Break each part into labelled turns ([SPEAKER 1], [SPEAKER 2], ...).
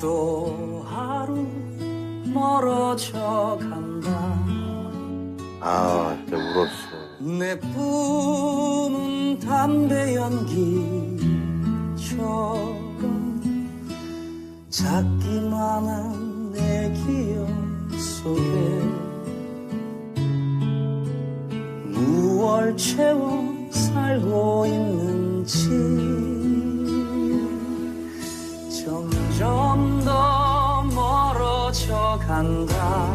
[SPEAKER 1] 또 하루 멀어져 간다
[SPEAKER 2] 아, 진짜 울었어.
[SPEAKER 1] 내 뿜은 담배 연기처럼 작기만 한 내 기억 속에 무얼 채워 살고 있는지 간다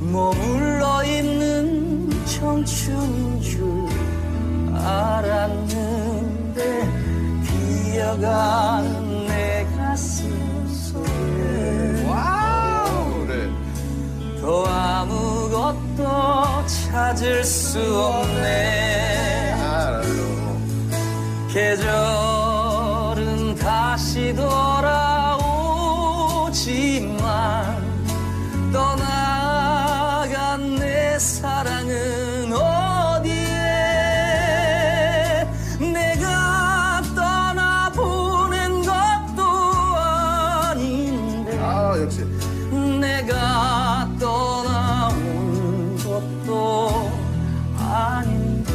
[SPEAKER 1] 머물러 있는 청춘인 줄 알았는데 비어가는 내 가슴 속에
[SPEAKER 2] 그래.
[SPEAKER 1] 더 아무것도 찾을 수 없네
[SPEAKER 2] 알아요.
[SPEAKER 1] 계절
[SPEAKER 2] 역시.
[SPEAKER 1] 내가 떠나온 것도 아닌데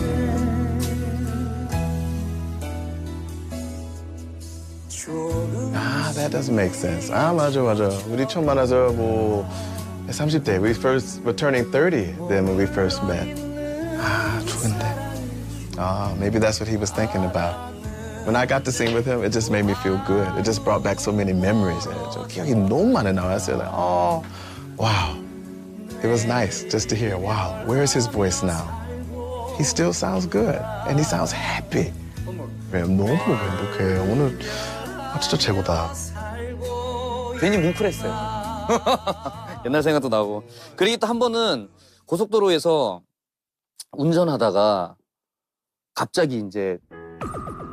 [SPEAKER 3] Ah, that doesn't make sense. 아, 맞아, 맞아. 우리 처음 만나서 뭐 30대, we first were turning 30 then when we first met. 아, 좋은데. Ah, maybe that's what he was thinking about. When I got to sing with him, it just made me feel good. It just brought back so many memories. 저 기억이 너무 많이 나왔어요. Like, oh, wow. It was nice just to hear, wow, where's his voice now? He still sounds good. And he sounds happy. 그래, 너무 행복해. 오늘 아, 진짜 최고다.
[SPEAKER 4] 괜히 뭉클했어요. 옛날 생각도 나고. 그리고 또 한 번은 고속도로에서 운전하다가 갑자기 이제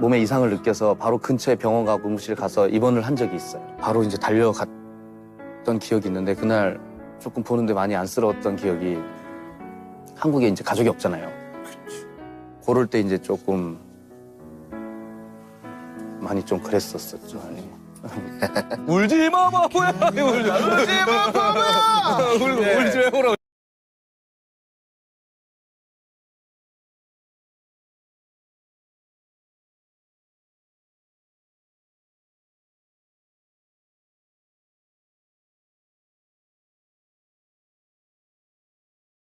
[SPEAKER 4] 몸에 이상을 느껴서 바로 근처에 병원 가고 응급실 가서 입원을 한 적이 있어요. 바로 이제 달려갔던 기억이 있는데 그날 조금 보는데 많이 안쓰러웠던 기억이 한국에 이제 가족이 없잖아요. 그럴 때 이제 조금 많이 좀 그랬었었죠. 울지 마 바보야. 울지 마 바보야. 울지 마 울지 마